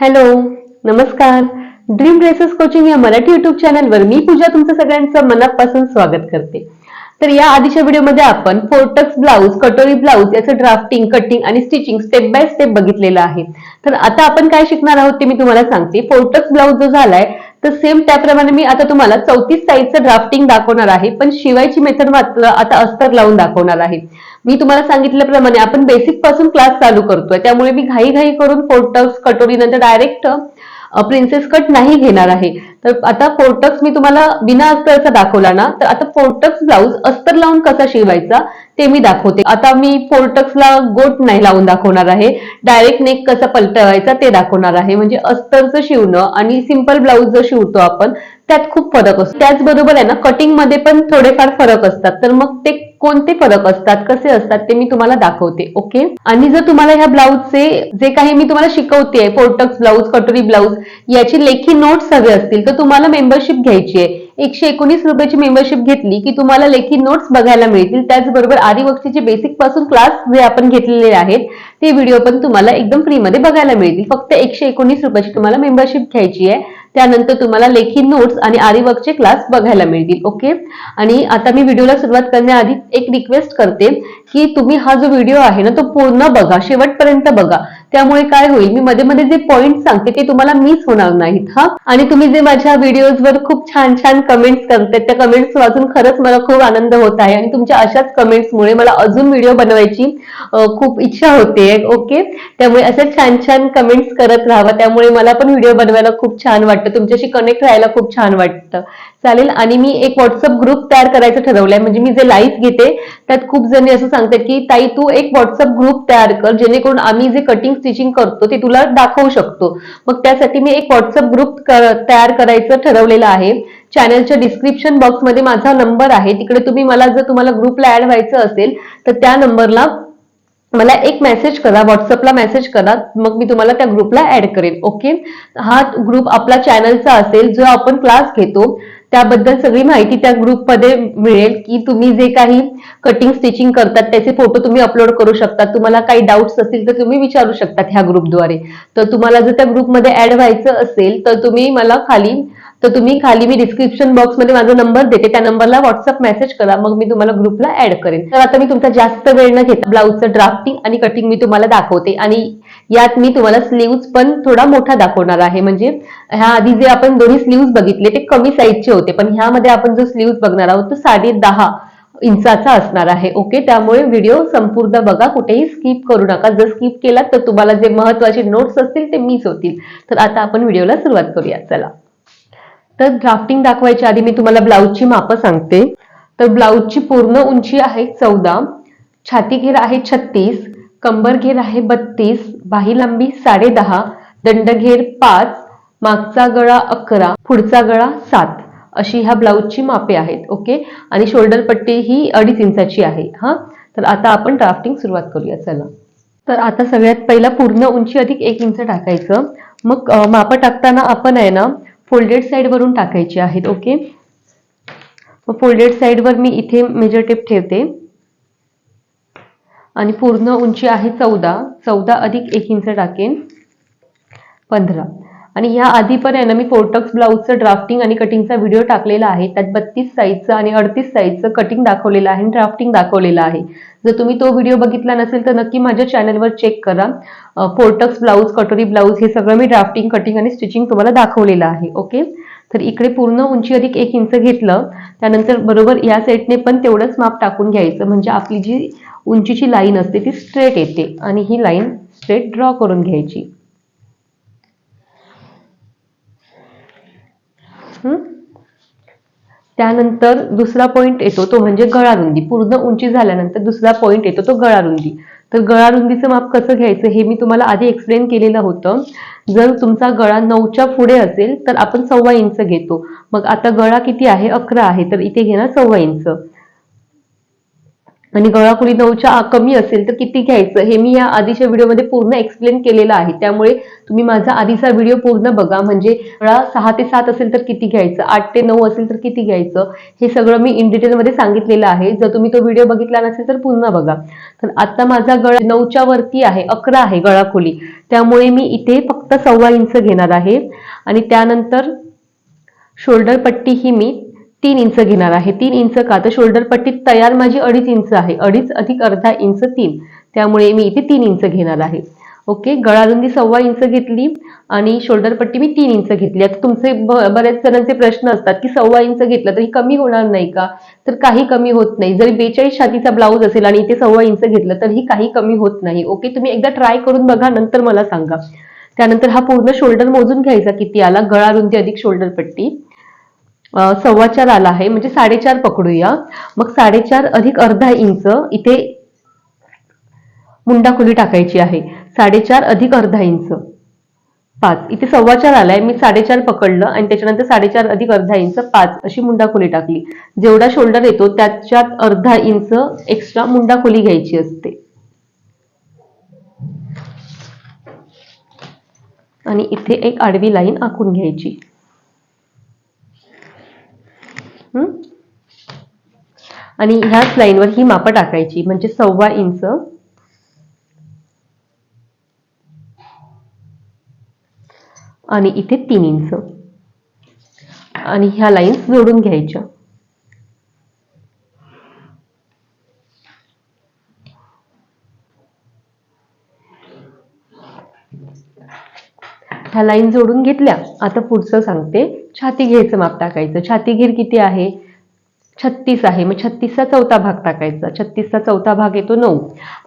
Hello नमस्कार. Dream dresses coaching या Marathi YouTube चॅनलवर मी पूजा तुमचं सगळ्यांचं मनापासून स्वागत करते. तर या आधीच्या व्हिडिओमध्ये आपण फोर्टक्स ब्लाऊज कटोरी ब्लाऊज याचं ड्राफ्टिंग कटिंग आणि स्टिचिंग स्टेप बाय स्टेप बघितलेलं आहे. तर आता आपण काय शिकणार आहोत ते मी तुम्हाला सांगते. फोर्टक्स ब्लाऊज जो झालाय तर सेम त्याप्रमाणे मी आता तुम्हाला चौतीस साईजचं ड्राफ्टिंग दाखवणार आहे. पण शिवायची मेथड मात्र आता अस्तर लावून दाखवणार आहे. मी तुम्हाला सांगितल्याप्रमाणे आपण बेसिकपासून क्लास चालू करतोय. त्यामुळे मी घाई घाई करून फोर्टक्स कटोरी नंतर डायरेक्ट प्रिन्सेस कट नाही घेणार आहे. तर आता फोर्टक्स मी तुम्हाला बिना अस्तरचा दाखवला ना तर आता फोर्टक्स ब्लाऊज अस्तर लावून कसा शिवायचा ते मी दाखवते. आता मी फोर्टक्सला गोट नाही लावून दाखवणार आहे. डायरेक्ट नेक कसा पलटवायचा ते दाखवणार आहे. म्हणजे अस्तरचं शिवणं आणि सिंपल ब्लाऊज जर शिवतो आपण त्यात खूप फरक असतो. त्याचबरोबर आहे ना कटिंगमध्ये पण थोडेफार फरक असतात. तर मग ते कोणते फरक असतात कसे असतात ते मी तुम्हाला दाखवते ओके आणि जर तुम्हाला ह्या ब्लाऊजचे जे काही मी तुम्हाला शिकवते फोर्टक्स ब्लाऊज कटोरी ब्लाऊज याची लेखी नोट्स हवे असतील तर तुम्हाला मेंबरशिप घ्यायची आहे. एकशे एकोणीस रुपयाची मेंबरशिप घेतली की तुम्हाला लेखी नोट्स बघायला मिळतील. त्याचबरोबर आदिवक्षीचे बेसिकपासून क्लास जे आपण घेतलेले आहेत ते व्हिडिओ पण तुम्हाला एकदम फ्रीमध्ये बघायला मिळतील. फक्त एकशे एकोणीस रुपयाची तुम्हाला मेंबरशिप घ्यायची आहे. त्यानंतर तुम्हाला लेखी नोट्स आणि आरिवर्कचे क्लास बघायला मिळतील. ओके आणि आता मी व्हिडिओला सुरुवात करण्याआधी एक रिक्वेस्ट करते. की तुम्ही हा जो व्हिडिओ आहे ना तो पूर्ण बघा. शेवटपर्यंत बघा. त्यामुळे काय होईल मी मध्ये मध्ये जे पॉइंट सांगते ते तुम्हाला मिस होणार नाहीत हा. आणि तुम्ही जे माझ्या व्हिडिओजवर खूप छान छान कमेंट्स करतात त्या कमेंट्स वाचून खरंच मला खूप आनंद होत आहे. आणि तुमच्या अशाच कमेंट्समुळे मला अजून व्हिडिओ बनवायची खूप इच्छा होते ओके? त्यामुळे असं छान छान कमेंट्स करत राहावा. त्यामुळे मला पण व्हिडिओ बनवायला खूप छान वाटतं. तुमच्याशी कनेक्ट राहायला खूप छान वाटतं. चालेल आणि मी एक व्हॉट्सअप ग्रुप तयार करायचं ठरवलंय. म्हणजे मी जे लाईव्ह घेते त्यात खूप जणी असं सांगतात की ताई तू एक व्हॉट्सअप ग्रुप तयार कर जेणेकरून आम्ही जे कटिंग स्टिचिंग करतो ते तुला दाखवू शकतो. मग त्यासाठी मी एक व्हॉट्सअप ग्रुप तयार करायचं ठरवलेलं आहे. चॅनलच्या डिस्क्रिप्शन बॉक्समध्ये माझा नंबर आहे. तिकडे तुम्ही मला जर तुम्हाला ग्रुपला ऍड व्हायचं असेल तर त्या नंबरला मला एक मेसेज करा व्हॉट्सअपला मेसेज करा. मग मी तुम्हाला त्या ग्रुपला ऍड करेन. ओके हा ग्रुप आपला चॅनलचा असेल जो आपण क्लास घेतो. त्याबद्दल सगळी माहिती त्या ग्रुपमध्ये मिळेल की तुम्ही जे काही कटिंग स्टिचिंग करतात त्याचे फोटो तुम्ही अपलोड करू शकता. तुम्हाला काही डाऊट्स असतील तर तुम्ही विचारू शकतात ह्या ग्रुपद्वारे तर तुम्हाला जर त्या ग्रुपमध्ये ऍड व्हायचं असेल तर तुम्ही मला खाली तर तुम्ही खाली मी डिस्क्रिप्शन बॉक्समध्ये माझा नंबर देते. त्या नंबरला व्हॉट्सअप मेसेज करा. मग मी तुम्हाला ग्रुपला ऍड करेन. तर आता मी तुमचा जास्त वेळ न घेता ब्लाऊजचं ड्राफ्टिंग आणि कटिंग मी तुम्हाला दाखवते. आणि यात मी तुम्हाला स्लीव्ज पण थोडा मोठा दाखवणार आहे. म्हणजे ह्या आधी जे आपण दोन्ही स्लीव्ज बघितले ते कमी साईजचे होते. पण ह्यामध्ये आपण जो स्लीव्ज बघणार आहोत तो साडे दहा इंचाचा असणार आहे. ओके? त्यामुळे व्हिडिओ संपूर्ण बघा. कुठेही स्किप करू नका. जर स्किप केला तर तुम्हाला जे महत्त्वाचे नोट्स असतील ते मिस होतील. तर आता आपण व्हिडिओला सुरुवात करूया चला. तर ड्राफ्टिंग दाखवायच्या आधी मी तुम्हाला ब्लाऊजची मापं सांगते. तर ब्लाऊजची पूर्ण उंची आहे चौदा छाती घेर आहे छत्तीस कंबर घेर आहे बत्तीस बाही लांबी साडे दहा दंडघेर पाच मागचा गळा अकरा पुढचा गळा सात. अशी ह्या ब्लाऊजची मापे आहेत ओके? आणि शोल्डर पट्टी ही अडीच इंचाची आहे हा? तर आता आपण ड्राफ्टिंग सुरुवात करूया चला. तर आता सगळ्यात पहिला पूर्ण उंची अधिक एक इंच टाकायचं. मग माप मापं टाकताना आपण आहे ना फोल्डेड साईडवरून वरून टाकायची आहेत ओके मग फोल्डेड साईडवर मी इथे मेजर टेप ठेवते. आणि पूर्ण उंची आहे चौदा. चौदा अधिक एक इंच टाकेन पंधरा. आणि ह्या आधी पण आहे ना मी फोर्टक्स ब्लाऊजचं ड्राफ्टिंग आणि कटिंगचा व्हिडिओ टाकलेला आहे. त्यात बत्तीस साईजचं आणि अडतीस साईजचं कटिंग दाखवलेलं आहे आणि ड्राफ्टिंग दाखवलेलं आहे. जर तुम्ही तो व्हिडिओ बघितला नसेल तर नक्की माझ्या चॅनलवर चेक करा. फोर्टक्स ब्लाऊज कटोरी ब्लाऊज हे सगळं मी ड्राफ्टिंग कटिंग आणि स्टिचिंग तुम्हाला दाखवलेलं आहे. ओके तर इकडे पूर्ण उंची अधिक एक इंच घेतलं. त्यानंतर बरोबर या सेटने पण तेवढंच माप टाकून घ्यायचं. म्हणजे आपली जी उंचीची लाईन असते ती स्ट्रेट येते. आणि ही लाईन स्ट्रेट ड्रॉ करून घ्यायची. त्यानंतर दुसरा पॉइंट येतो तो म्हणजे गळा रुंदी पूर्ण उंची झाल्यानंतर दुसरा पॉइंट येतो तो गळा रुंदी तर गळा रुंदीचं माप कसं घ्यायचं हे मी तुम्हाला आधी एक्सप्लेन केलेलं होतं. जर तुमचा गळा नऊच्या पुढे असेल तर आपण सव्वा इंच घेतो. मग आता गळा किती आहे? अकरा आहे. तर इथे घेणार सव्वा इंच. आणि गळाखोली नऊच्या कमी असेल तर किती घ्यायचं? हे मी या आधीच्या व्हिडिओमध्ये पूर्ण एक्सप्लेन केलेलं आहे. त्यामुळे तुम्ही माझा आधीचा व्हिडिओ पूर्ण बघा. म्हणजे गळा सहा ते सात असेल तर किती घ्यायचं? आठ ते नऊ असेल तर किती घ्यायचं? हे सगळं मी इन डिटेलमध्ये सांगितलेलं आहे. जर तुम्ही तो व्हिडिओ बघितला नसेल तर पुन्हा बघा. तर आता माझा गळा नऊच्या वरती आहे. अकरा आहे गळाखोली त्यामुळे मी इथे फक्त सव्वा इंच घेणार आहे. आणि त्यानंतर शोल्डर पट्टी ही मी तीन इंच घेणार आहे. तीन इंच का? तर शोल्डर पट्टी तयार माझी अडीच इंच आहे. अडीच अधिक अर्धा इंच तीन. त्यामुळे मी इथे तीन इंच घेणार आहे. ओके? गळारुंदी सव्वा इंच घेतली आणि शोल्डर पट्टी मी तीन इंच घेतली. आता तुमचे बऱ्याच जणांचे प्रश्न असतात की सव्वा इंच घेतलं तरी कमी होणार नाही का? तर काही कमी होत नाही. जरी बेचाळीस छातीचा ब्लाऊज असेल आणि इथे सव्वा इंच घेतलं तरीही काही कमी होत नाही. ओके? तुम्ही एकदा ट्राय करून बघा. नंतर मला सांगा. त्यानंतर हा पूर्ण शोल्डर मोजून घ्यायचा किती आला? गळा रुंदी अधिक शोल्डर पट्टी. सव्वा चार आला आहे. म्हणजे साडेचार पकडूया. मग साडेचार अधिक अर्धा इंच इथे मुंडा खोली टाकायची आहे. साडेचार अधिक अर्धा इंच. पाच. इथे सव्वा चार आलाय. मी साडेचार पकडलं आणि त्याच्यानंतर साडेचार अधिक अर्धा इंच पाच अशी मुंडा खोली टाकली. जेवढा शोल्डर येतो त्याच्यात अर्धा इंच एक्स्ट्रा मुंडा खोली घ्यायची असते. आणि इथे एक आडवी लाईन आखून घ्यायची. आणि ह्याच लाईनवर ही मापं टाकायची म्हणजे सव्वा इंच. आणि इथे तीन इंच. आणि ह्या लाईन्स जोडून घ्यायच्या. ह्या लाईन जोडून घेतल्या. आता पुढचं सांगते. छाती घेरचं माप टाकायचं. छाती घेर किती आहे? छत्तीस आहे. मग छत्तीसचा चौथा भाग टाकायचा. छत्तीसचा चौथा भाग येतो नऊ.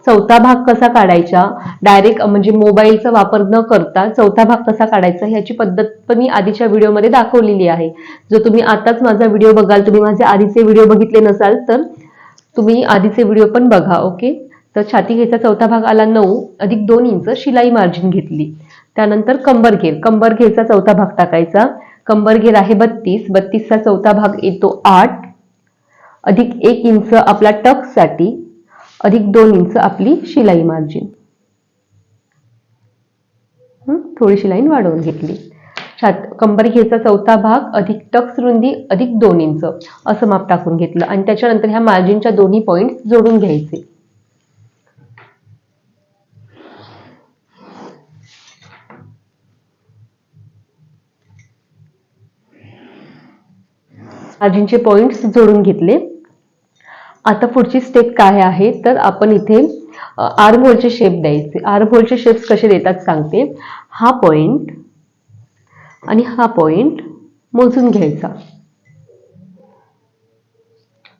चौथा भाग कसा काढायचा? डायरेक्ट म्हणजे मोबाईलचा वापर न करता चौथा भाग कसा काढायचा ह्याची पद्धत पण मी आधीच्या व्हिडिओमध्ये दाखवलेली आहे. जर तुम्ही आताच माझा व्हिडिओ बघाल तुम्ही माझे आधीचे व्हिडिओ बघितले नसाल तर तुम्ही आधीचे व्हिडिओ पण बघा ओके? तर छाती घ्यायचा चौथा भाग आला नऊ. अधिक दोन इंच शिलाई मार्जिन घेतली. त्यानंतर कंबरघेर. कंबरघेरचा चौथा भाग टाकायचा. कंबरघेर आहे बत्तीस. बत्तीसचा चौथा भाग येतो आठ. अधिक एक इंच आपला टक्ससाठी अधिक दोन इंच आपली शिलाई मार्जिन थोडीशी लाईन वाढवून घेतली. छात कंबर घेचा चौथा भाग अधिक टक्स रुंदी अधिक दोन इंच असं माप टाकून घेतलं. आणि त्याच्यानंतर ह्या मार्जिनच्या दोन्ही पॉईंट्स जोडून घ्यायचे. मार्जिनचे पॉईंट्स जोडून घेतले. आता पुढची स्टेप काय आहे? तर आपण इथे आर्म होलचे शेप द्यायचे. आर्म होलचे शेप्स कसे देतात सांगते. हा पॉईंट आणि हा पॉईंट मोजून घ्यायचा.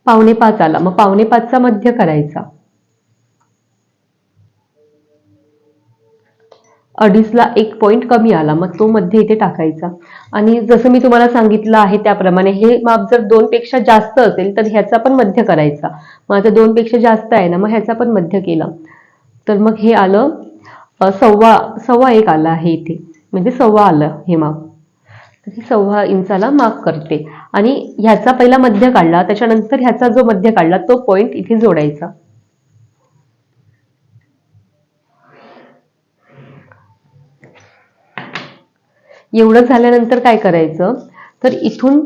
पावणे पाच आला. मग पावणे पाचचा मध्य करायचा. अडीचला एक पॉईंट कमी आला मग तो मध्ये इथे टाकायचा. आणि जसं मी तुम्हाला सांगितलं आहे त्याप्रमाणे हे माप जर दोनपेक्षा जास्त असेल तर ह्याचा पण मध्य करायचा. माझं आता दोनपेक्षा जास्त आहे ना मग ह्याचा पण मध्य केला. तर मग हे आलं सव्वा सव्वा एक आलं आहे इथे. म्हणजे सव्वा आलं हे माप. तर सव्वा इंचाला मार्क करते. आणि ह्याचा पहिला मध्य काढला त्याच्यानंतर ह्याचा जो मध्य काढला तो पॉईंट इथे जोडायचा. एवढं झाल्यानंतर काय करायचं? तर इथून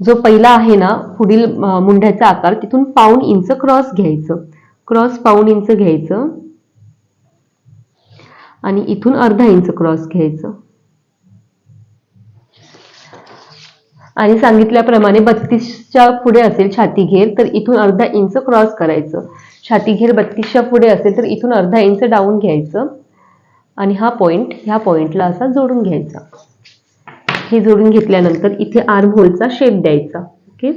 जो पहिला आहे ना पुढील मुंढ्याचा आकार तिथून पाऊण इंच क्रॉस घ्यायचं. क्रॉस पाऊण इंच घ्यायचं. आणि इथून अर्धा इंच क्रॉस घ्यायचं. आणि सांगितल्याप्रमाणे बत्तीसच्या पुढे असेल छाती घेर तर इथून अर्धा इंच क्रॉस करायचं. छाती घेर बत्तीसच्या पुढे असेल तर इथून अर्धा इंच डाऊन घ्यायचं. आणि हा पॉइंट ह्या पॉइंटला असा जोडून घ्यायचा. हे जोडून घेतल्यानंतर इथे आर्म होलचा शेप द्यायचा. ओके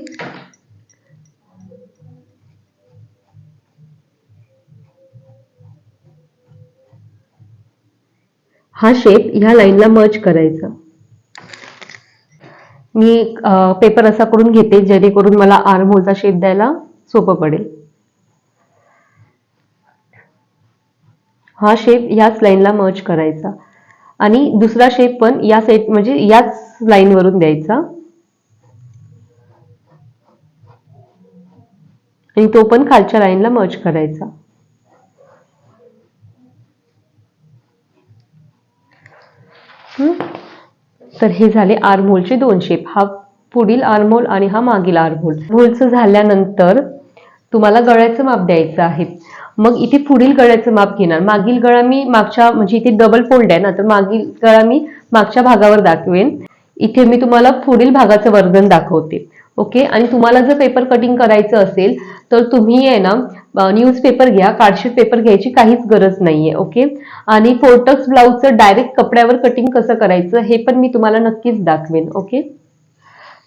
हा शेप ह्या लाईनला मर्ज करायचा. मी पेपर असा करून घेते जेणेकरून मला आर्म होलचा शेप द्यायला सोपं पडेल. हा शेप याच लाईनला मर्ज करायचा. आणि दुसरा शेप पण या सेट म्हणजे याच लाईनवरून द्यायचा. आणि तो पण खालच्या लाईनला मर्ज करायचा. तर हे झाले आर्महोलचे दोन शेप हा पुढील आर्मोल आणि हा मागील आर्मोल. होलचं झाल्यानंतर तुम्हाला गळ्याचं माप द्यायचं आहे. मग इथे पुढील गळ्याचं माप घेणार. मागील गळा मी मागच्या म्हणजे इथे डबल फोल्ड आहे ना तर मागील गळा मी मागच्या भागावर दाखवेन. इथे मी तुम्हाला पुढील भागाचं वर्धन दाखवते. ओके? आणि तुम्हाला जर पेपर कटिंग करायचं असेल तर तुम्ही आहे ना न्यूजपेपर घ्या. कार्डशीट पेपर घ्यायची काहीच गरज नाहीये. ओके? आणि फोर्टक्स ब्लाऊजचं डायरेक्ट कपड्यावर कटिंग कसं करायचं हे पण मी तुम्हाला नक्कीच दाखवेन. ओके?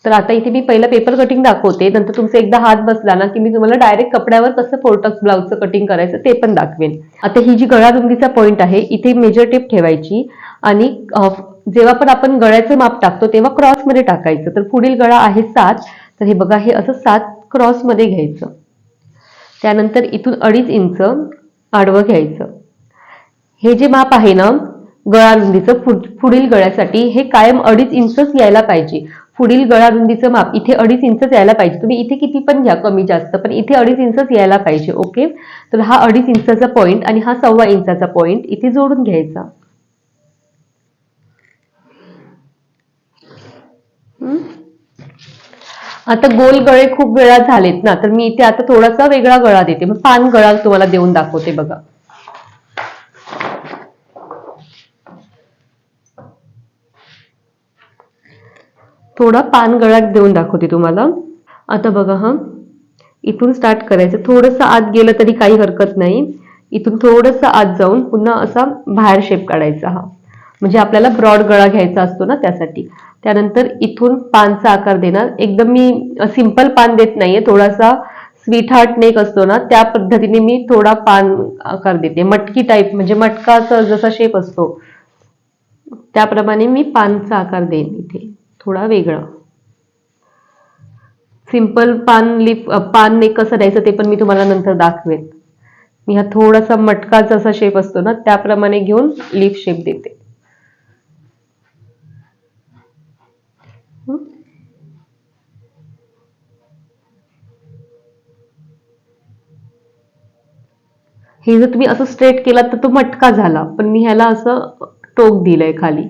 तर आता इथे मी पहिलं पेपर कटिंग दाखवते. नंतर तुमचा एकदा हात बसला ना की मी तुम्हाला डायरेक्ट कपड्यावर कसं फोर्टक्स ब्लाऊजचं कटिंग करायचं ते पण दाखवेन. आता ही जी गळा रुंदीचा पॉईंट आहे इथे मेजर टेप ठेवायची. आणि जेव्हा पण आपण गळ्याचं माप टाकतो तेव्हा क्रॉसमध्ये टाकायचं. तर पुढील गळा आहे सात. तर हे बघा हे असं सात क्रॉसमध्ये घ्यायचं. त्यानंतर इथून अडीच इंच आडवं घ्यायचं. हे जे माप आहे ना गळा रुंदीचं पुढील गळ्यासाठी हे कायम अडीच इंचच यायला पाहिजे. पुढील गळा रुंदीचं माप इथे अडीच इंचच यायला पाहिजे. तुम्ही इथे किती पण घ्या कमी जास्त पण इथे अडीच इंचच यायला पाहिजे ओके? तर हा अडीच इंचाचा पॉईंट आणि हा सव्वा इंचाचा पॉईंट इथे जोडून घ्यायचा. आता गोल गळे खूप वेळा झालेत ना तर मी इथे आता थोडासा वेगळा गळा देते. मग पान गळा तुम्हाला देऊन दाखवते बघा. थोडा पान गळ्यात देऊन दाखवते तुम्हाला. आता बघा हा. इथून स्टार्ट करायचं. थोडस आत गेलं तरी काही हरकत नाही. इथून थोडस आत जाऊन पुन्हा असा बाहेर शेप काढायचा हा. म्हणजे आपल्याला ब्रॉड गळा घ्यायचा असतो ना त्यासाठी. त्यानंतर इथून पानचा आकार देणार. एकदम मी सिंपल पान देत नाहीये. थोडासा स्वीट हार्ट नेक असतो ना त्या पद्धतीने मी थोडा पान आकार देते. मटकी टाईप म्हणजे मटकाचा जसा शेप असतो त्याप्रमाणे मी पानचा आकार देईन इथे. थोडा वेगळा. सिंपल पान लिप पान नेक कसं द्यायचं ते पण मी तुम्हाला नंतर दाखवेन. मी हा थोडासा मटकाचा असा शेप असतो ना त्याप्रमाणे घेऊन लिप शेप देते. हे? जर तुम्ही असं स्ट्रेट केलात तर तो मटका झाला पण मी ह्याला असं टोक दिलंय खाली.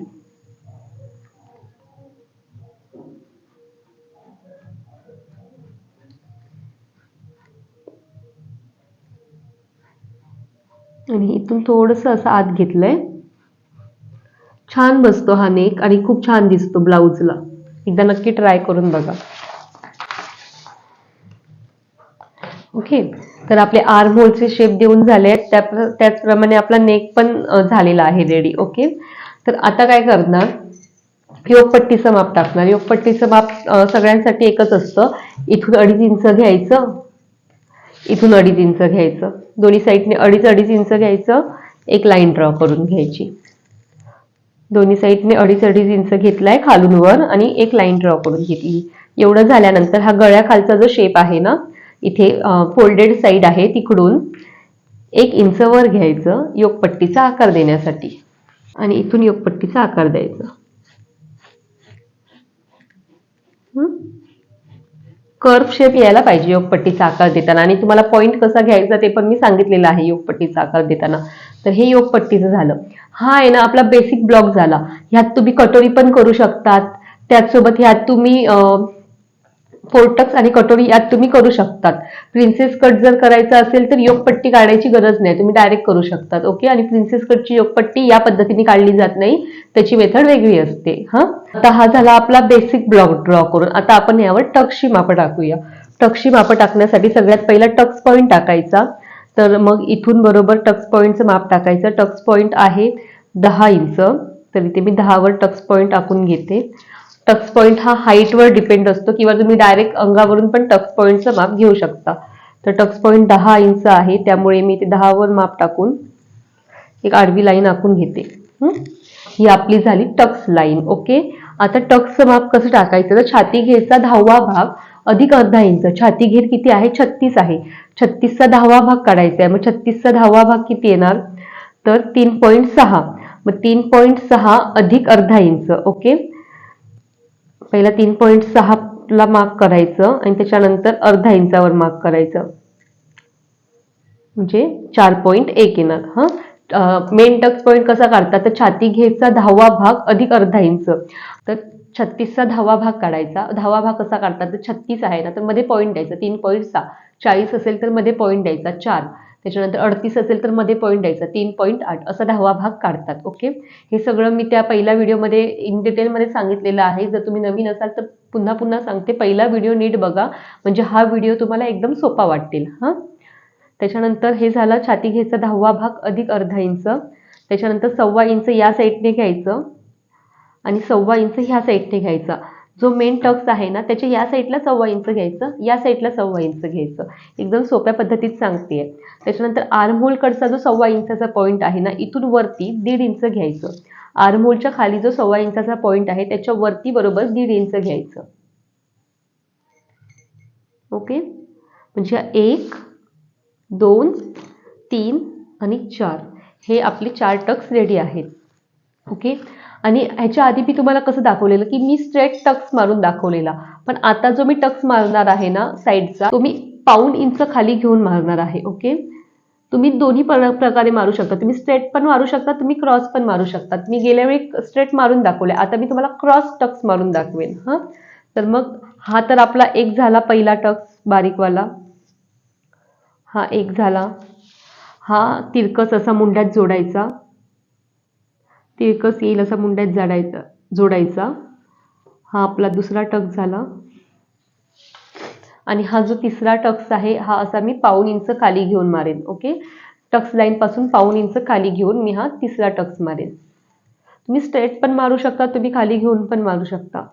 आणि इथून थोडंसं असं आत घेतलंय. छान बसतो हा नेक आणि खूप छान दिसतो ब्लाऊजला. एकदा नक्की ट्राय करून बघा. ओके तर आपले आर्म होलचे शेप देऊन झाले आहेत. त्या त्याचप्रमाणे आपला नेक पण झालेला आहे रेडी ओके? तर आता काय करणार? योगपट्टीचं माप टाकणार. योगपट्टीचं माप सगळ्यांसाठी एकच असतं. इथून अडीच इंच घ्यायचं. इथून अडीच इंच घ्यायचं. दोन्ही साईडने अडीच अडीच इंच घ्यायचं एक लाईन ड्रॉ करून घ्यायची. दोन्ही साईडने अडीच अडीच इंच घेतलाय खालून वर आणि एक लाईन ड्रॉ करून घेतली. एवढं झाल्यानंतर हा गळ्याखालचा जो शेप आहे ना इथे फोल्डेड साईड आहे तिकडून एक इंच वर घ्यायचं योगपट्टीचा आकार देण्यासाठी. आणि इथून योगपट्टीचा आकार द्यायचा. कर्व शेप यायला पाहिजे योगपट्टीचा आकार देताना. आणि तुम्हाला पॉईंट कसा घ्यायचा ते पण मी सांगितलेलं आहे योगपट्टीचा आकार देताना. तर हे योगपट्टीचं झालं. हा आहे ना आपला बेसिक ब्लॉक झाला. ह्यात तुम्ही कटोरी पण करू शकतात. त्याचसोबत ह्यात तुम्ही फोर्टक्स आणि कटोरी यात तुम्ही करू शकतात. प्रिन्सेस कट जर करायचं असेल तर योगपट्टी काढायची गरज नाही. तुम्ही डायरेक्ट करू शकतात. ओके आणि प्रिन्सेस कटची योगपट्टी या पद्धतीने काढली जात नाही. त्याची मेथड वेगळी असते. हां? आता हा झाला आपला बेसिक ब्लॉक ड्रॉ करून. आता आपण यावर टक्सची मापं टाकूया. टक्सची मापं टाकण्यासाठी सगळ्यात पहिला टक्स पॉईंट टाकायचा. तर मग इथून बरोबर टक्स पॉईंटचं माप टाकायचं. टक्स पॉईंट आहे दहा इंच. तर इथे मी दहावर टक्स पॉईंट टाकून घेते. टक्स पॉईंट हा हाईटवर डिपेंड असतो किंवा तुम्ही डायरेक्ट अंगावरून पण टक्स पॉईंटचं माप घेऊ शकता. तर टक्स पॉईंट दहा इंच आहे त्यामुळे मी ते दहावर माप टाकून एक आडवी लाईन आखून घेते. ही? आपली झाली टक्स लाईन ओके आता टक्सचं माप कसं टाकायचं? तर छाती घेरचा दहावा भाग अधिक अर्धा इंच छाती घेर किती आहे? छत्तीस आहे. छत्तीसचा दहावा भाग काढायचा आहे. मग छत्तीसचा दहावा भाग किती येणार? तर तीन पॉईंट सहा. मग तीन पॉईंट सहा अधिक अर्धा इंच ओके पहिला तीन पॉईंट सहा ला मार्क करायचं आणि त्याच्यानंतर अर्धा इंचावर मार्क करायचं. म्हणजे चार पॉईंट एक येणार हां? मेन टक्स पॉईंट कसा काढतात? तर छाती घेचा दहावा भाग अधिक अर्धा इंच. तर छत्तीसचा दहावा भाग काढायचा. दहावा भाग कसा काढतात? तर छत्तीस आहे ना तर मध्ये पॉईंट द्यायचा. तीन पॉईंट सहा. चाळीस असेल तर मध्ये पॉईंट द्यायचा. चार. त्याच्यानंतर अडतीस असेल तर मध्ये पॉईंट द्यायचा तीन पॉईंट आठ असा दहावा भाग काढतात ओके हे सगळं मी त्या पहिल्या व्हिडिओमध्ये इन डिटेलमध्ये सांगितलेलं आहे. जर तुम्ही नवीन असाल तर पुन्हा पुन्हा सांगते. पहिला व्हिडिओ नीट बघा. म्हणजे हा व्हिडिओ तुम्हाला एकदम सोपा वाटेल हां? त्याच्यानंतर हे झालं छाती घ्यायचा दहावा भाग अधिक अर्धा इंच. त्याच्यानंतर सव्वा इंच या साईडने घ्यायचं. आणि सव्वा इंच ह्या साईडने घ्यायचा. जो मेन टक्स आहे ना त्याच्या या साईडला सव्वा इंच घ्यायचं या साईडला सव्वा इंच घ्यायचं. एकदम सोप्या पद्धतीत सांगते. त्याच्यानंतर आर्महोलकडचा जो सव्वा इंचाचा पॉईंट आहे ना इथून वरती दीड इंच घ्यायचं. आर्महोलच्या खाली जो सव्वा इंचाचा पॉईंट आहे त्याच्या वरती बरोबर दीड इंच घ्यायचं. ओके म्हणजे एक दोन तीन आणि चार. हे आपले चार टक्स रेडी आहेत. ओके आणि ह्याच्या आधी मी तुम्हाला कसं दाखवलेलं की मी स्ट्रेट टक्स मारून दाखवलेला. पण आता जो मी टक्स मारणार आहे ना साईडचा तो मी पाऊण इंच खाली घेऊन मारणार आहे ओके तुम्ही दोन्ही प्र- प्रकारे मारू शकता. तुम्ही स्ट्रेट पण मारू शकता तुम्ही क्रॉस पण मारू शकता. मी गेल्या वेळी स्ट्रेट मारून दाखवले आता मी तुम्हाला क्रॉस टक्स मारून दाखवेन हां? तर मग हा तर आपला एक झाला पहिला टक्स बारीकवाला. हा एक झाला. हा तिरकस असा मुंड्यात जोडायचा. ते एकच येईल असा मुंड्यात जाडायचा जोडायचा. हा आपला दुसरा टक झाला. आणि हा जो तिसरा टक्स आहे हा असा मी पाऊन इंच खाली घेऊन मारेन ओके? टक्स लाईन पासून पाऊन इंच खाली घेऊन मी हा तिसरा टक्स मारेन. तुम्ही स्ट्रेट पण मारू शकता तुम्ही खाली घेऊन पण मारू शकता.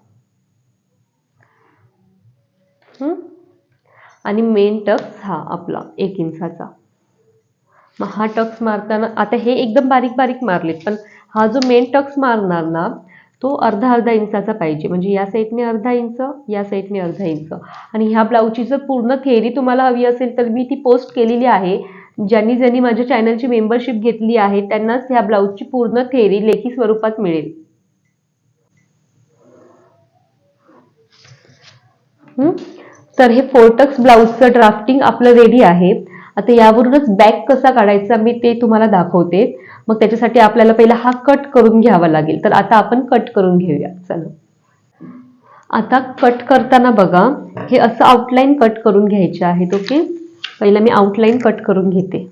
आणि मेन टक्स हा आपला एक इंचाचा. मग हा टक्स मारताना आता हे एकदम बारीक बारीक मारलेत पण हा जो मेन टक्स मारणार ना तो अर्धा अर्धा इंचाचा पाहिजे. म्हणजे या साईडने अर्धा इंच या साईडने अर्धा इंच. आणि ह्या ब्लाऊजची जर पूर्ण थेअरी तुम्हाला हवी असेल तर मी ती पोस्ट केलेली आहे. ज्यांनी ज्यांनी माझ्या चॅनलची मेंबरशिप घेतली आहे त्यांनाच ह्या ब्लाऊजची पूर्ण थेअरी लेखी स्वरूपात मिळेल. तर हे फोर्टक्स ब्लाऊजचं ड्राफ्टिंग आपलं रेडी आहे. आता यावरूनच बॅक कसा काढायचा मी ते तुम्हाला दाखवते. मग त्याच्यासाठी आपल्याला पहिला हा कट करून घ्यावा लागेल. तर आता आपण कट करून घेऊया. चला. आता कट करताना बघा हे असं आउटलाईन कट करून घ्यायचे आहेत ओके पहिला मी आउटलाईन कट करून घेते.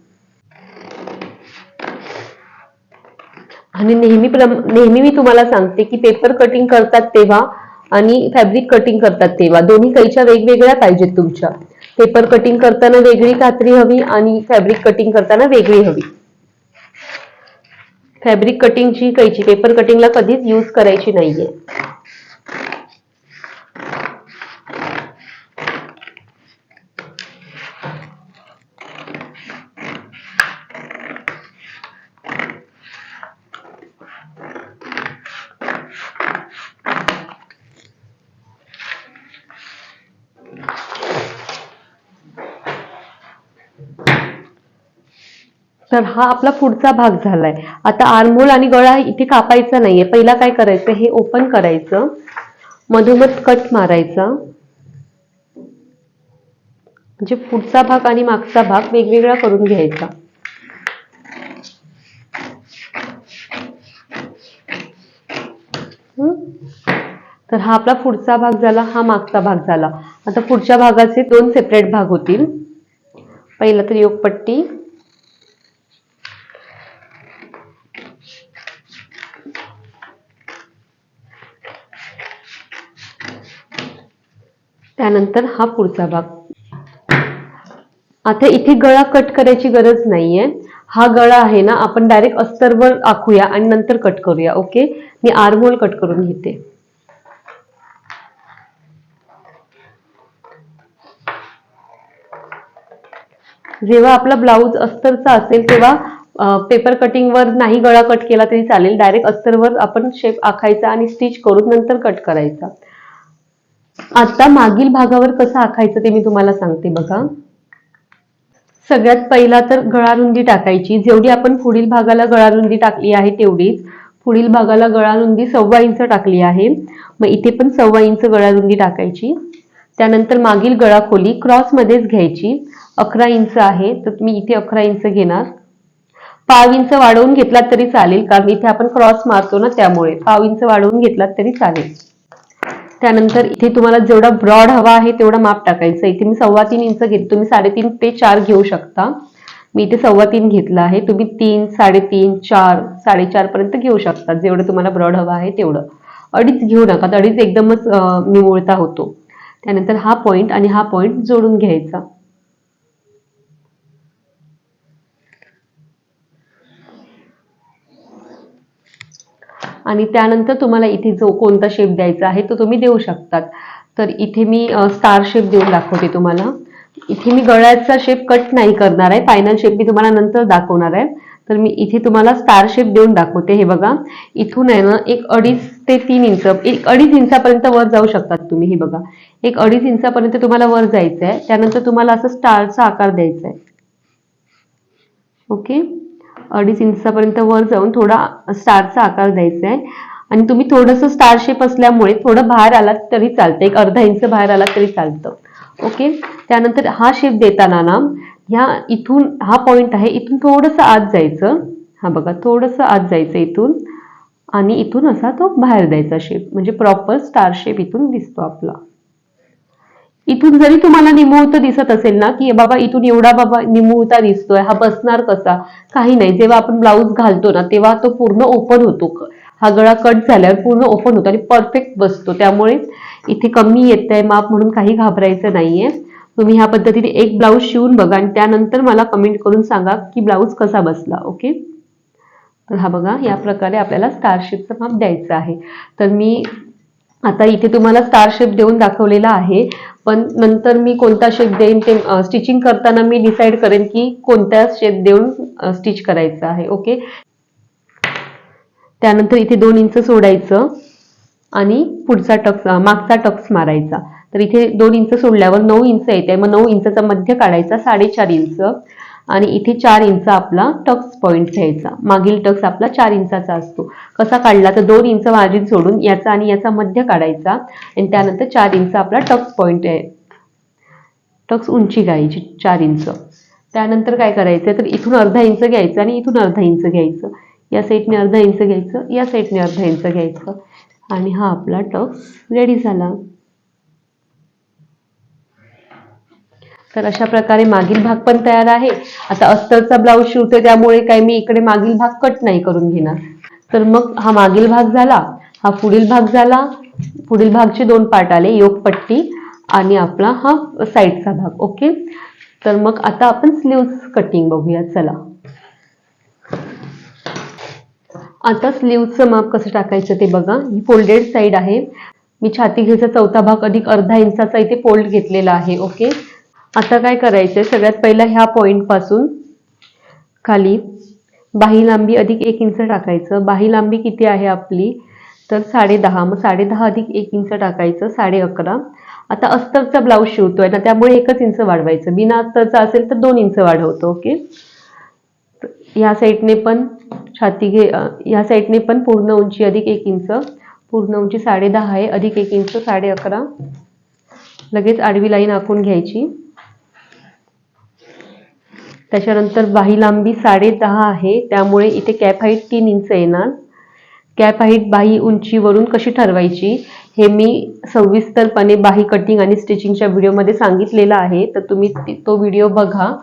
आणि नेहमी नेहमी मी तुम्हाला सांगते की पेपर कटिंग करतात तेव्हा आणि फॅब्रिक कटिंग करतात तेव्हा. दोन्ही कैच्या वेगवेगळ्या पाहिजेत तुमच्या. पेपर कटिंग करताना वेगळी कात्री हवी आणि फॅब्रिक कटिंग करताना वेगळी हवी. फॅब्रिक कटिंगची कैची पेपर कटिंगला कधीच यूज करायची नाहीये. तर हा आपला पुढचा भाग झालाय. आता आरमोल आणि गळा इथे कापायचा नाहीये. पहिला काय करायचं? हे ओपन करायचं. मधोमध कट मारायचा. म्हणजे पुढचा भाग आणि मागचा भाग वेगवेगळा करून घ्यायचा. तर हा आपला पुढचा भाग झाला हा मागचा भाग झाला. आता पुढच्या भागाचे दोन सेपरेट भाग होतील. पहिला तर योगपट्टी त्यानंतर हा पुढचा भाग. आता इथे गळा कट करायची गरज नाहीये. हा गळा आहे ना आपण डायरेक्ट अस्तरवर आखूया आणि नंतर कट करूया ओके मी आर्मोल कट करून घेते. जेव्हा आपला ब्लाऊज अस्तरचा असेल तेव्हा पेपर कटिंगवर नाही गळा कट केला तरी चालेल. डायरेक्ट अस्तरवर आपण शेप आखायचा आणि स्टिच करून नंतर कट करायचा. आता मागील भागावर कसं आखायचं ते मी तुम्हाला सांगते बघा. सगळ्यात पहिला तर गळारुंदी टाकायची. जेवढी आपण पुढील भागाला गळारुंदी टाकली आहे तेवढीच. पुढील भागाला गळारुंदी सव्वा इंच टाकली आहे. मग इथे पण सव्वा इंच गळारुंदी टाकायची. त्यानंतर मागील गळा खोली क्रॉस मध्येच घ्यायची. अकरा इंच आहे तर मी इथे अकरा इंच घेणार. पाव इंच वाढवून घेतलात तरी चालेल कारण इथे आपण क्रॉस मारतो ना त्यामुळे. पाव इंच वाढवून घेतलात तरी चालेल. त्यानंतर इथे तुम्हाला जेवढा ब्रॉड हवा आहे तेवढा माप टाकायचं. इथे मी सव्वा तीन इंच घेते तुम्ही साडेतीन ते चार घेऊ शकता. मी इथे सव्वा तीन घेतला आहे. तुम्ही तीन साडेतीन चार साडेचार पर्यंत घेऊ शकता. जेवढं तुम्हाला ब्रॉड हवा आहे तेवढं. अडीच घेऊ नका. तर अडीच एकदमच निमुळता होतो. त्यानंतर हा पॉइंट आणि हा पॉइंट जोडून घ्यायचा. आणि त्यानंतर तुम्हाला इथे जो कोणता शेप द्यायचा आहे तो तुम्ही देऊ शकतात. तर इथे मी स्टार शेप देऊन दाखवते तुम्हाला. इथे मी गळ्याचा शेप कट नाही करणार आहे. फायनल शेप मी तुम्हाला नंतर दाखवणार आहे. तर मी इथे तुम्हाला स्टार शेप देऊन दाखवते. हे बघा. इथून आहे ना एक अडीच ते तीन इंच एक अडीच इंचापर्यंत वर जाऊ शकतात तुम्ही. हे बघा. एक अडीच इंचापर्यंत तुम्हाला वर जायचं आहे त्यानंतर तुम्हाला असं स्टारचा आकार द्यायचा आहे ओके? अडीच इंचापर्यंत वर जाऊन थोडा स्टारचा आकार द्यायचा आहे. आणि तुम्ही थोडंसं स्टार शेप असल्यामुळे थोडं बाहेर आलात तरी चालतं. एक अर्धा इंच बाहेर आलात तरी चालतं. ओके? त्यानंतर हा शेप देताना ना ह्या इथून हा पॉईंट आहे इथून थोडंसं आत जायचं. हा बघा थोडंसं आत जायचं इथून. आणि इथून असा तो बाहेर द्यायचा शेप म्हणजे प्रॉपर स्टार शेप इथून दिसतो आपला. इथून जरी तुम्हाला निमुळत दिसत असेल ना की बाबा इथून एवढा बाबा निमुळता दिसतोय हा बसणार कसा? काही नाही. जेव्हा आपण ब्लाऊज घालतो ना तेव्हा तो पूर्ण ओपन होतो. हा गळा कट झाल्यावर पूर्ण ओपन होतो आणि परफेक्ट बसतो. त्यामुळे इथे कमी येत आहे माप म्हणून काही घाबरायचं नाहीये. तुम्ही ह्या पद्धतीने एक ब्लाऊज शिवून बघा आणि त्यानंतर मला कमेंट करून सांगा की ब्लाऊज कसा बसला ओके तर हा बघा या प्रकारे आपल्याला स्टारशिपचं माप द्यायचं आहे. तर मी आता इथे तुम्हाला स्टार शेप देऊन दाखवलेला आहे. पण नंतर मी कोणता शेप देईन ते स्टिचिंग करताना मी डिसाईड करेन की कोणत्या शेप देऊन स्टिच करायचं आहे. ओके त्यानंतर इथे दोन इंच सोडायचं आणि पुढचा टक्स मागचा टक्स मारायचा. तर इथे दोन इंच सोडल्यावर नऊ इंच येते. मग नऊ इंचचा मध्य काढायचा साडेचार इंच. आणि इथे चार इंच आपला टक्स पॉईंट घ्यायचा. मागील टक्स आपला चार इंचाचा असतो. कसा काढला तर दोन इंच मार्जिन सोडून याचा आणि याचा मध्य काढायचा. आणि त्यानंतर चार इंच आपला टक्स पॉईंट आहे. टक्स उंची घ्यायची चार इंच. त्यानंतर काय करायचं तर इथून अर्धा इंच घ्यायचं आणि इथून अर्धा इंच घ्यायचं. या साईडने अर्धा इंच घ्यायचं या साईडने अर्धा इंच घ्यायचं. आणि हा आपला टक्स रेडी झाला. तर अशा प्रकारे मागील भाग पण तयार आहे. आता अस्तरचा ब्लाऊज शिवते त्यामुळे काय मी इकडे मागील भाग कट नाही करून घेणार. तर मग हा मागील भाग झाला हा पुढील भाग झाला. पुढील भागचे दोन पार्ट आले योगपट्टी आणि आपला हा साईडचा भाग ओके तर मग आता आपण स्लीव्स कटिंग बघूया चला. आता स्लीव्हचं माप कसं टाकायचं ते बघा. ही फोल्डेड साईड आहे. मी छाती घेचा चौथा भाग अधिक अर्धा इंचाचा इथे फोल्ड घेतलेला आहे ओके आता काय करायचंय? सगळ्यात पहिला ह्या पॉईंटपासून खाली बाही लांबी अधिक एक इंच टाकायचं. बाही लांबी किती आहे आपली? तर साडे दहा. मग साडे दहा अधिक एक इंच टाकायचं साडे अकरा. आता अस्तरचा ब्लाऊज शिवतोय ना त्यामुळे एकच इंच वाढवायचं. बिना अस्तरचा असेल तर दोन इंच वाढवतो ओके? या साईडने पण छाती घे ह्या या साईडने पण पूर्ण उंची अधिक एक इंच. पूर्ण उंची साडे दहा आहे अधिक एक इंच साडे अकरा. लगेच आडवी लाईन आखून घ्यायची. त्याच्यानंतर बाही लांबी साडे दहा आहे. त्यामुळे इथे कॅप हाईट तीन इंच येणार. कॅप हाईट बाही उंचीवरून कशी ठरवायची हे मी सविस्तरपणे बाही कटिंग आणि स्टिचिंगच्या व्हिडिओमध्ये सांगितलेलं आहे. तर तुम्ही ती- तो व्हिडिओ बघा.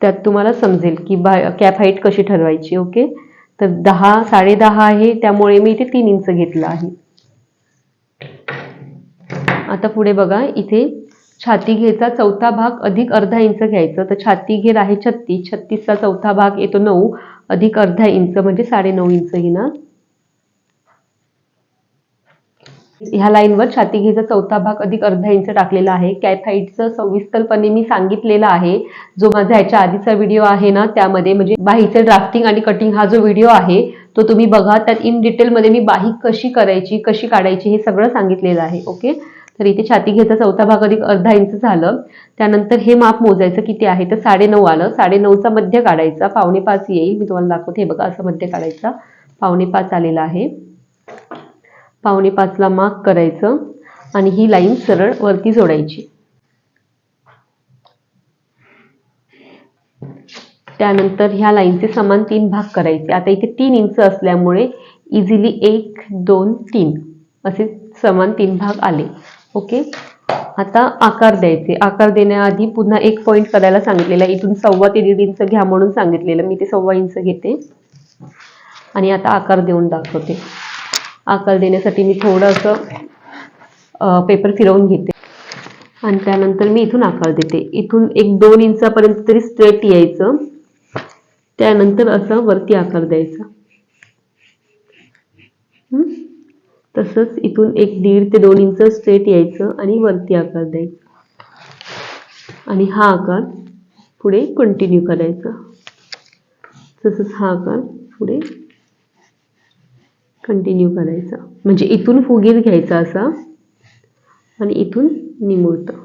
त्यात तुम्हाला समजेल की बा कॅप हाईट कशी ठरवायची ओके? तर दहा साडेदहा आहे. त्यामुळे मी इथे तीन इंच घेतलं आहे. आता पुढे बघा. इथे छाती घेचा चौथा भाग अधिक अर्धा इंच घ्यायचं. तर छाती घेर आहे छत्तीस. छत्तीसचा चौथा भाग येतो नऊ. अधिक अर्धा इंच म्हणजे साडे नऊ इंच घेणार ह्या लाईनवर छाती घेचा चौथा भाग अधिक अर्धा इंच टाकलेला आहे. कॅप सविस्तरपणे मी सांगितलेला आहे. जो माझा ह्याच्या आधीचा व्हिडिओ आहे ना त्यामध्ये म्हणजे बाहीचं ड्राफ्टिंग आणि कटिंग हा जो व्हिडिओ आहे तो तुम्ही बघा. त्यात इन डिटेलमध्ये मी बाही कशी करायची कशी काढायची हे सगळं सांगितलेलं आहे. ओके? तर इथे छाती घ्यायचा चौथा भाग अधिक अर्धा इंच झालं. त्यानंतर हे माप मोजायचं किती आहे? तर साडे नऊ आलं. साडे नऊचा मध्य काढायचा. पावणे पाच येईल. मी तुम्हाला दाखवते. हे बघा असं मध्य काढायचा. पावणे पाच आलेला आहे. पावणे पाचला मार्क करायचं आणि ही लाईन सरळ वरती जोडायची. त्यानंतर ह्या लाईनचे समान तीन भाग करायचे. आता इथे तीन इंच असल्यामुळे इझिली एक दोन तीन असे समान तीन भाग आले. ओके आता आकार द्यायचे. आकार देण्याआधी पुन्हा एक पॉईंट करायला सांगितलेला इथून सव्वा ते दीड इंच घ्या म्हणून सांगितलेलं. मी ते सव्वा इंच घेते. आणि आता आकार देऊन दाखवते. आकार देण्यासाठी मी थोडंसं पेपर फिरवून घेते. आणि त्यानंतर मी इथून आकार देते. इथून एक दोन इंचापर्यंत तरी स्ट्रेट यायचं. त्यानंतर असं वरती आकार द्यायचा. तसंच इथून एक दीड ते दोन इंच स्ट्रेट यायचं आणि वरती आकार द्यायचा. आणि हा आकार पुढे कंटिन्यू करायचा. तसंच हा आकार पुढे कंटिन्यू करायचा. म्हणजे इथून फुगीर घ्यायचा असा आणि इथून निमुळतं.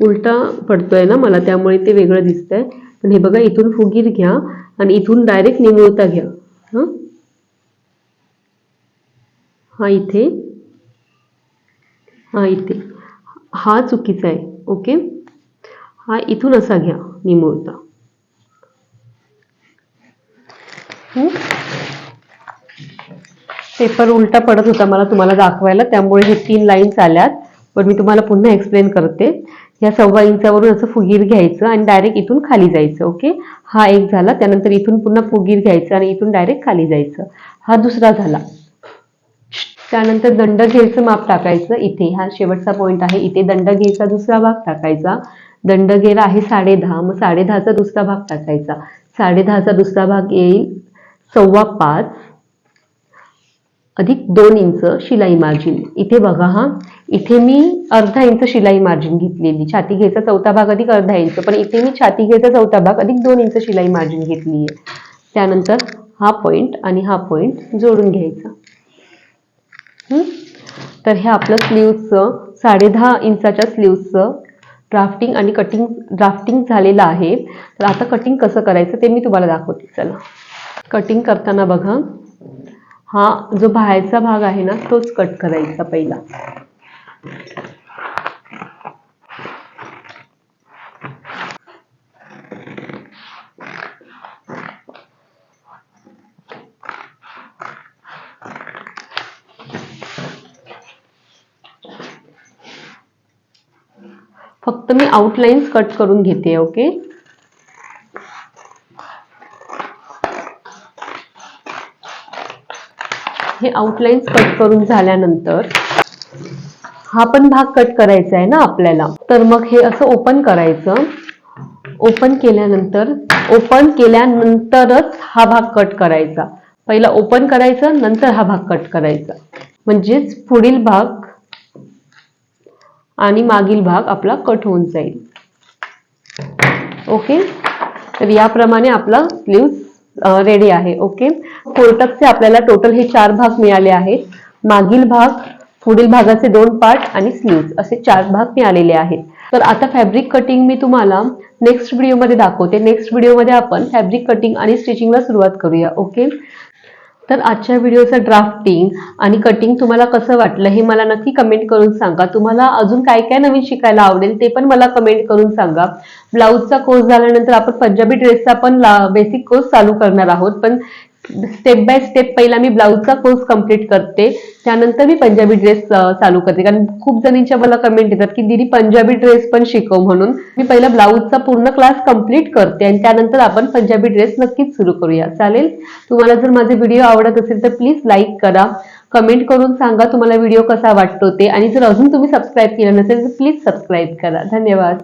उलटा पडतोय ना मला त्यामुळे ते वेगळं दिसतंय. पण हे बघा इथून फुगीर घ्या आणि इथून डायरेक्ट निमुळता घ्या. हं? हा इथे. हा इथे. हा चुकीचा आहे. ओके हा इथून असा घ्या निमुळता. पेपर उलटा पडत होता मला तुम्हाला दाखवायला. त्यामुळे हे तीन लाईन्स आल्यात. पण मी तुम्हाला पुन्हा एक्सप्लेन करते. या सव्वा इंचावरून असं फुगीर घ्यायचं आणि डायरेक्ट इथून खाली जायचं. ओके हा एक झाला. त्यानंतर इथून पुन्हा फुगीर घ्यायचं आणि इथून डायरेक्ट खाली जायचं. हा दुसरा झाला. त्यानंतर दंड घेरचं माप टाकायचं इथे. हा शेवटचा पॉईंट आहे. इथे दंड घेरचा दुसरा भाग टाकायचा. दंड घेर आहे साडे दहा. मग साडे दहाचा दुसरा भाग टाकायचा. साडे दहाचा दुसरा भाग येईल सव्वा पाच अधिक दोन इंच शिलाई मार्जिन. इथे बघा हा. इथे मी अर्धा इंच शिलाई मार्जिन घेतलेली. छाती घेचा चौथा भाग अधिक अर्धा इंच. पण इथे मी छाती घेचा चौथा भाग अधिक दोन इंच शिलाई मार्जिन घेतली आहे त्यानंतर हा पॉइंट आणि हा पॉइंट जोडून घ्यायचा. तर हे आपलं स्लीव्जचं साडे दहा इंचाच्या स्लीव्जचं ड्राफ्टिंग आणि कटिंग ड्राफ्टिंग झालेलं आहे. तर आता कटिंग कसं करायचं ते मी तुम्हाला दाखवते. चला. कटिंग करताना बघा. हा जो बाहेरचा भाग आहे ना तोच कट करायचा पहिला. फक्त मी आउटलाईन्स कट करून घेते ओके हे आउटलाईन्स कट करून झाल्यानंतर हा पण भाग कट करायचा आहे ना आपल्याला. तर मग हे असं ओपन करायचं. ओपन केल्यानंतर ओपन केल्यानंतरच हा भाग कट करायचा. पहिला ओपन करायचं नंतर हा भाग कट करायचा. म्हणजेच पुढील भाग आणि मागील भाग आपला कट होऊन जाईल. ओके तर याप्रमाणे आपला स्लीव्ह रेडी आहे. ओके कोर्टकचे आपल्याला टोटल हे चार भाग मिळाले आहेत. मागील भाग पुढील भागाचे दोन पार्ट आणि स्लीव्ह असे चार भाग मिळालेले आहेत. तर आता फॅब्रिक कटिंग मी तुम्हाला नेक्स्ट व्हिडिओमध्ये दाखवते. नेक्स्ट व्हिडिओमध्ये आपण फॅब्रिक कटिंग आणि स्टिचिंगला सुरुवात करूया. ओके तर आजच्या व्हिडिओचं ड्राफ्टिंग आणि कटिंग तुम्हाला कसं वाटलं हे मला नक्की कमेंट करून सांगा. तुम्हाला अजून काय काय नवीन शिकायला आवडेल ते पण मला कमेंट करून सांगा. ब्लाऊजचा कोर्स झाल्यानंतर आपण पंजाबी ड्रेसचा पण बेसिक कोर्स चालू करणार आहोत. पण स्टेप बाय स्टेप पहिला मी ब्लाऊजचा कोर्स कंप्लीट करते. त्यानंतर मी पंजाबी ड्रेस चालू करते. कारण खूप जणींच्या मला कमेंट येतात की दीदी पंजाबी ड्रेस पण शिकव म्हणून. मी पहिला ब्लाऊजचा पूर्ण क्लास कंप्लीट करते आणि त्यानंतर आपण पंजाबी ड्रेस नक्कीच सुरू करूया. चालेल? तुम्हाला जर माझे व्हिडिओ आवडत असेल तर प्लीज लाईक करा. कमेंट करून सांगा तुम्हाला व्हिडिओ कसा वाटतो ते. आणि जर अजून तुम्ही सबस्क्राईब केला नसेल तर प्लीज सबस्क्राईब करा. धन्यवाद.